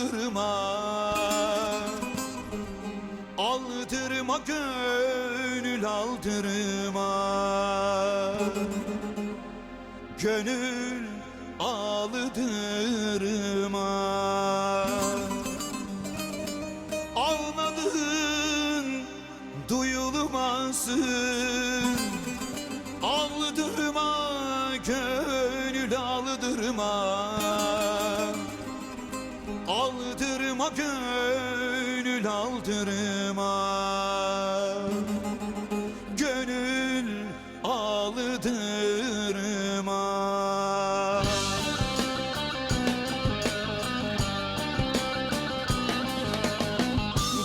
aldırma Aldırma gönül aldırma. Gönül aldırma. Ağladığın duyulmasın. Aldırma gönül aldırma Aldırma gönül aldırma. Gönül aldırma.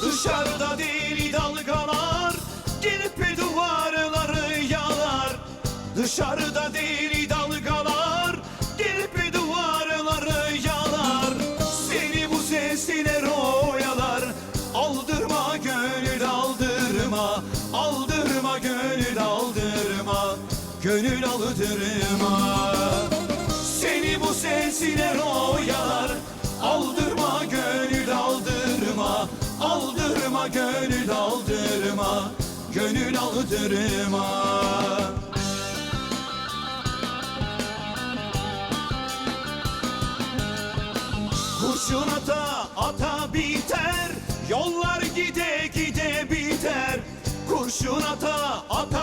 Dışarıda deli dalgalar Gelip duvarları yalar. Dışarıda deli dalgalar Gönül aldırma Seni bu sesler oyalar Aldırma gönül aldırma Aldırma gönül aldırma Gönül aldırma Kurşun ata ata biter Yollar gide gide biter. Kurşun ata ata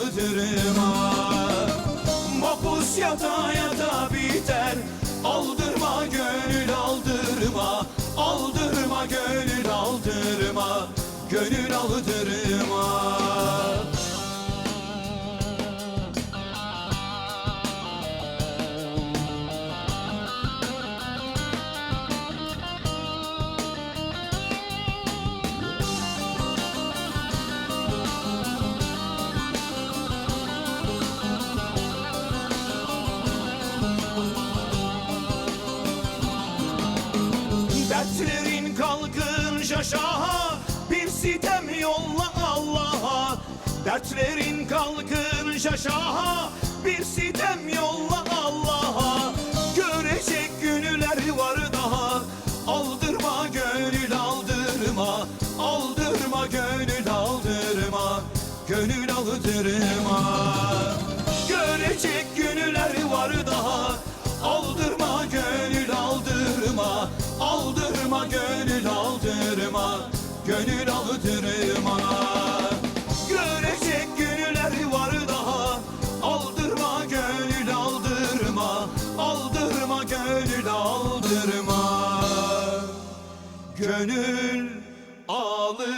Gönül aldırma Mapus yata yata biter. Aldırma gönül aldırma. Aldırma gönül aldırma. Gönül aldırma Dertlerin kalkın şaşaha Bir sitem yolla Allah'a. Dertlerin kalkın şaşaha Bir sitem yolla Allah'a. Görecek günler var daha Aldırma gönül aldırma. Aldırma gönül aldırma Gönül aldırma. Görecek günler var daha Gönül aldırma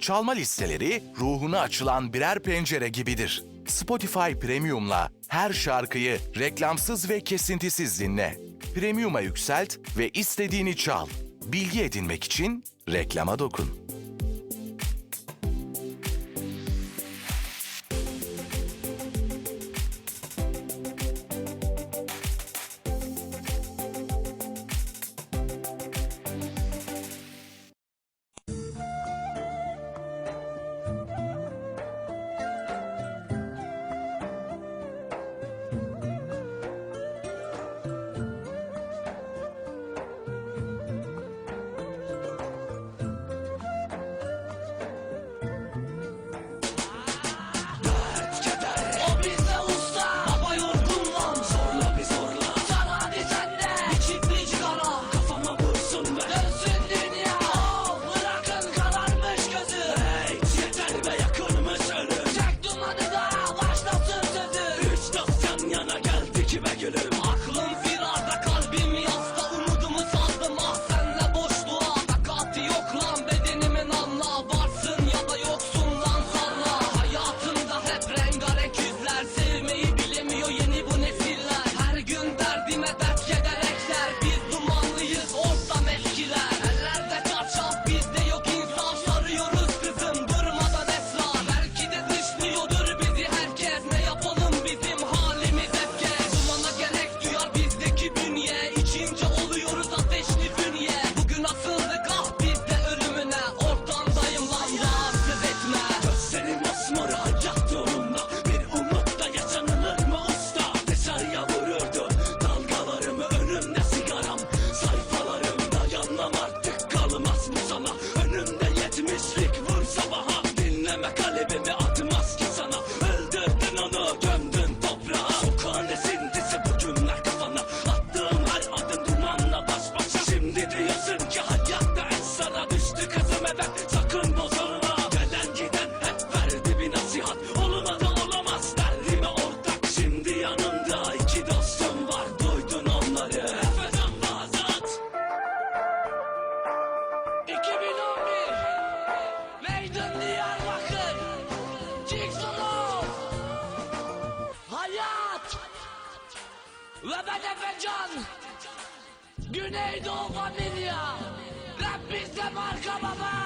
Çalma listeleri ruhuna açılan birer pencere gibidir. Spotify Premium'la her şarkıyı reklamsız ve kesintisiz dinle. Premium'a yükselt ve istediğini çal. Bilgi edinmek için reklama dokun. Güneydoğu Familia Rap bizde marka baba.